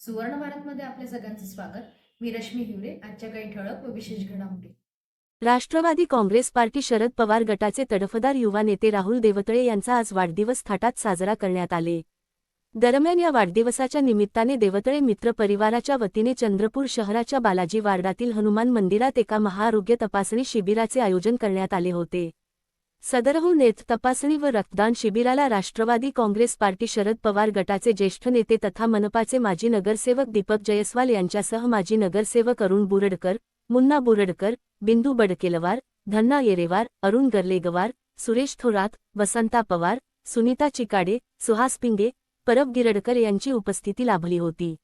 सुवर्ण भारतमध्ये आपल्या सगळ्यांचं स्वागत. मी रश्मी हिवरे आजच्या काही ठळक व विशेष घडामोडी. राष्ट्रवादी काँग्रेस पार्टी शरद पवार गटाचे तडफदार युवा नेते राहुल देवतळे यांचा आज वाढदिवस थाटात साजरा करण्यात आले. दरम्यान या वाढदिवसाच्या निमित्ताने देवतळे मित्र परिवाराच्या वतीने चंद्रपूर शहराच्या बालाजी वार्डातील हनुमान मंदिरात एका महाआरोग्य तपासणी शिबिराचे आयोजन करण्यात आले होते. सदरहून नेत तपासणी व रक्तदान शिबिराला राष्ट्रवादी काँग्रेस पार्टी शरद पवार गटाचे ज्येष्ठ नेते तथा मनपाचे माजी नगरसेवक दीपक जयस्वाल यांच्यासह माजी नगरसेवक अरुण बुरडकर मुन्ना बुरडकर बिंदू बडकेलवार धन्ना येरेवार अरुण गर्लेगवार सुरेश थोरात वसंता पवार सुनीता चिकाडे सुहास पिंगे परब गिरडकर यांची उपस्थिती लाभली होती.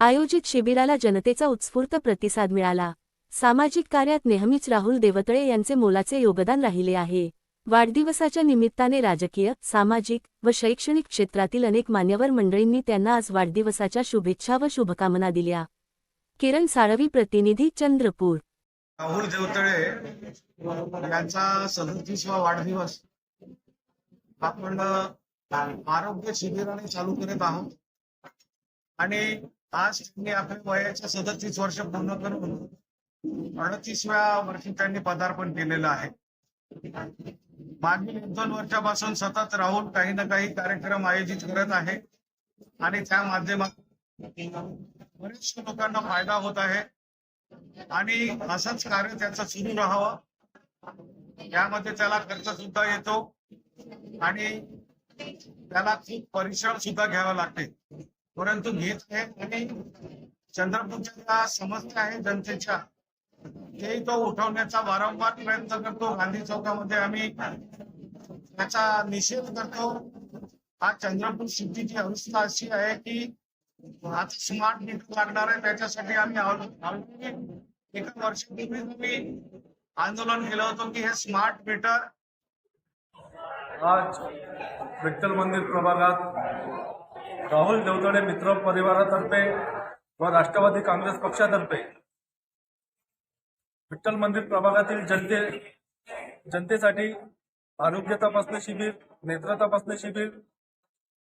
आयोजित शिबिराला जनतेचा उत्स्फूर्त प्रतिसाद मिळाला. सामाजिक कार्यात नेहमीच राहुल देवतळे यांचे मोलाचे योगदान राहिले आहे. वाढदिवसाच्या निमित्ताने राजकीय सामाजिक व शैक्षणिक क्षेत्रातील अनेक मान्यवर मंडळींनी त्यांना आज वाढदिवसाच्या शुभेच्छा व शुभकामना दिल्या. किरण साळवी प्रतिनिधी चंद्रपूर. राहुल देवतळे यांचा सदतीसवा वाढदिवस. आपण आरोग्य शिबिराने चालू करत आहोत. आणि आज त्यांनी आपल्या वयाच्या सदतीस वर्ष पूर्ण करून अडतीसव्या वर्षी त्यांनी पदार्पण केलेलं आहे. मागील एक दोन वर्षापासून सतत राहून काही ना काही कार्यक्रम आयोजित करत आहे. आणि त्या माध्यमातून बरेचशे लोकांना फायदा होत आहे. आणि असंच कार्य त्याचं सुरू राहावं. यामध्ये त्याला खर्च सुद्धा येतो. आणि त्याला खूप परिश्रम सुद्धा घ्यावा लागते. परंतु घेत आहे आणि चंद्रपूरच्या ज्या समस्या आहेत जनतेच्या ते तो उठवण्याचा वारंवार प्रयत्न करतो. गांधी चौकामध्ये आम्ही त्याचा निषेध करतो. आज चंद्रपूर सिटीची अवस्था अशी आहे की आता स्मार्ट मीटर लागणार आहे. त्याच्यासाठी आम्ही एका वर्षापूर्वी तुम्ही आंदोलन केलं होतं की हे स्मार्ट मीटर आज विठ्ठल मंदिर प्रभागात राहुल देवतळे मित्र परिवारातर्फे व राष्ट्रवादी काँग्रेस पक्षातर्फे विठ्ठल मंदिर प्रभागातील जनते जनतेसाठी आरोग्य तपासणी शिबिर नेत्र तपासणी शिबिर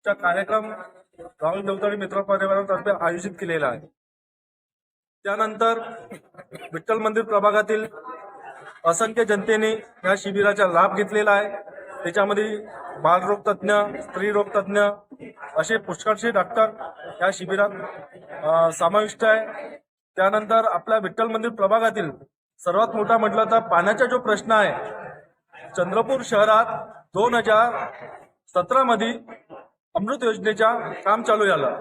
चा कार्यक्रम राहुल देवतळे मित्र परिवारातर्फे आयोजित केलेला आहे. त्यानंतर विठ्ठल मंदिर प्रभागातील असंख्य जनतेने या शिबिराचा लाभ घेतलेला आहे. त्याच्यामध्ये बालरोग तज्ज्ञ स्त्रीरोग तज्ज्ञ असे पुष्कळशी डॉक्टर या शिबिरात समाविष्ट आहे. त्यानंतर आपल्या विठ्ठल मंदिर प्रभागातील सर्वात मोठा म्हटलं तर पाण्याचा जो प्रश्न आहे चंद्रपूर शहरात दोन हजार सतरा मध्ये अमृत योजनेच्या काम चालू झालं.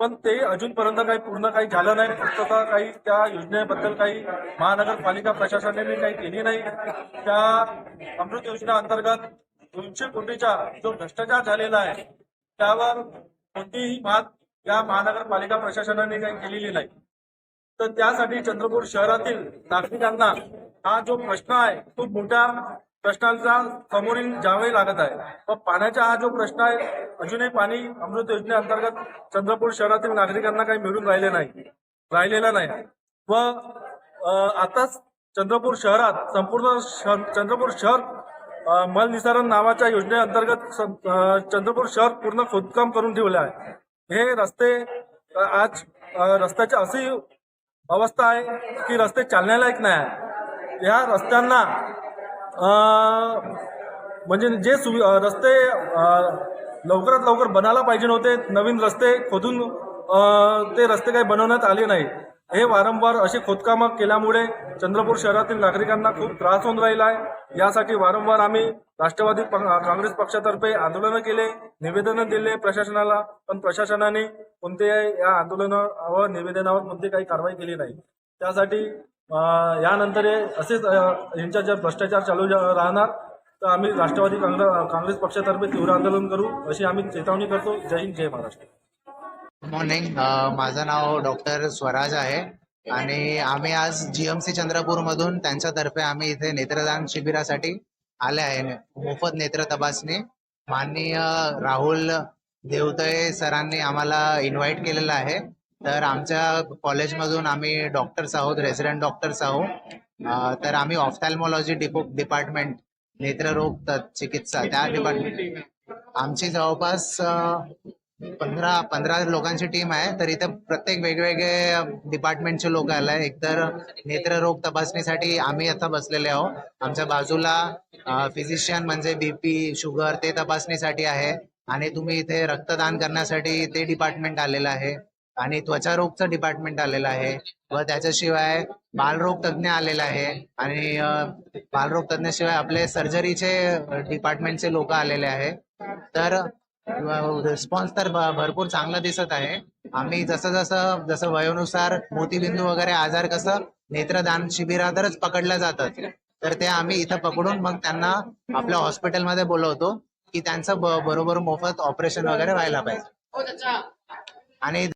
पण ते अजूनपर्यंत काही पूर्ण काही झालं नाही. फक्त काही त्या योजनेबद्दल काही महानगरपालिका प्रशासनाने काही केली नाही. त्या अमृत योजना अंतर्गत दोनशे कोटीचा जो भ्रष्टाचार झालेला आहे त्यावर कोणतीही बात या महानगरपालिका प्रशासनाने काही केलेली नाही. तर त्यासाठी चंद्रपूर शहरातील नागरिकांना हा जो प्रश्न आहे खूप मोठ्या प्रश्नांचा समोरील जावे लागत आहे. व पाण्याचा हा जो प्रश्न आहे अजूनही पाणी अमृत योजनेअंतर्गत चंद्रपूर शहरातील नागरिकांना काही मिळून राहिले नाही राहिलेला नाही. व आताच चंद्रपूर शहरात संपूर्ण शहर- चंद्रपूर शहर मलनिसारण नावाच्या योजनेअंतर्गत चंद्रपूर शहर पूर्ण खोदकाम करून ठेवले आहे. हे रस्ते आज रस्त्याच्या रस्त्याची अशी अवस्था आहे की रस्ते चालण्यालायक नाही. आहे ह्या रस्त्यांना म्हणजे जे सुवि रस्ते लवकरात लवकर बनायला पाहिजे नव्हते नवीन रस्ते खोदून ते रस्ते काही बनवण्यात आले नाही. हे वारंवार असे खोदकामं केल्यामुळे चंद्रपूर शहरातील नागरिकांना खूप त्रास होऊन राहिला आहे. यासाठी वारंवार आम्ही राष्ट्रवादी प- काँग्रेस पक्षातर्फे आंदोलनं केले निवेदनं दिले प्रशासनाला पण प्रशासनाने कोणत्याही या आंदोलनावर निवेदनावर कोणती काही कारवाई केली नाही. त्यासाठी यानंतर हे असेच यांच्या जर भ्रष्टाचार चालू राहणार तर आम्ही राष्ट्रवादी काँग्रेस काँग्रेस पक्षातर्फे तीव्र आंदोलन करू अशी आम्ही चेतावणी करतो. जय हिंद जय महाराष्ट्र. गुड मॉर्निंग uh, माझं नाव डॉक्टर स्वराज आहे. आणि आम्ही आज जीएमसी चंद्रपूर मधून त्यांच्यातर्फे आम्ही इथे नेत्रदान शिबिरासाठी आले आहे. मोफत नेत्र तपासणी. माननीय राहुल देवतळे सरांनी आम्हाला इन्व्हाइट केलेलं आहे. तर आमच्या कॉलेजमधून आम्ही डॉक्टर्स आहोत रेसिडेंट डॉक्टर्स आहोत तर आम्ही ऑफ्थॅल्मॉलॉजी डिपार्टमेंट नेत्ररोग चिकित्सा त्या डिपार्टमेंट आमची जवळपास पंधरा पंधरा लोकांची टीम आहे. तर इथे प्रत्येक वेगवेगळे डिपार्टमेंटचे लोक आले आलाय एकतर नेत्ररोग तपासणीसाठी आम्ही आता बसलेले आहोत. आमच्या बाजूला फिजिशियन म्हणजे बीपी शुगर ते तपासणीसाठी आहे. आणि तुम्ही इथे रक्तदान करण्यासाठी ते डिपार्टमेंट आलेलं आहे. आणि त्वचारोगचं डिपार्टमेंट आलेलं आहे. व त्याच्याशिवाय बालरोग तज्ज्ञ आलेला आहे. आणि बालरोग तज्ज्ञाशिवाय आपले सर्जरीचे डिपार्टमेंटचे लोक आलेले आहे. तर रिस्पॉन्स तर भरपूर चांगला दिसत आहे. आम्ही जसं जसं जसं वयोनुसार मोतीबिंदू वगैरे आजार कसं नेत्रदान शिबिरातच पकडल्या जातात. तर ते आम्ही इथं पकडून मग त्यांना आपल्या हॉस्पिटलमध्ये बोलवतो की त्यांचं बरोबर मोफत ऑपरेशन वगैरे व्हायला पाहिजे. आणि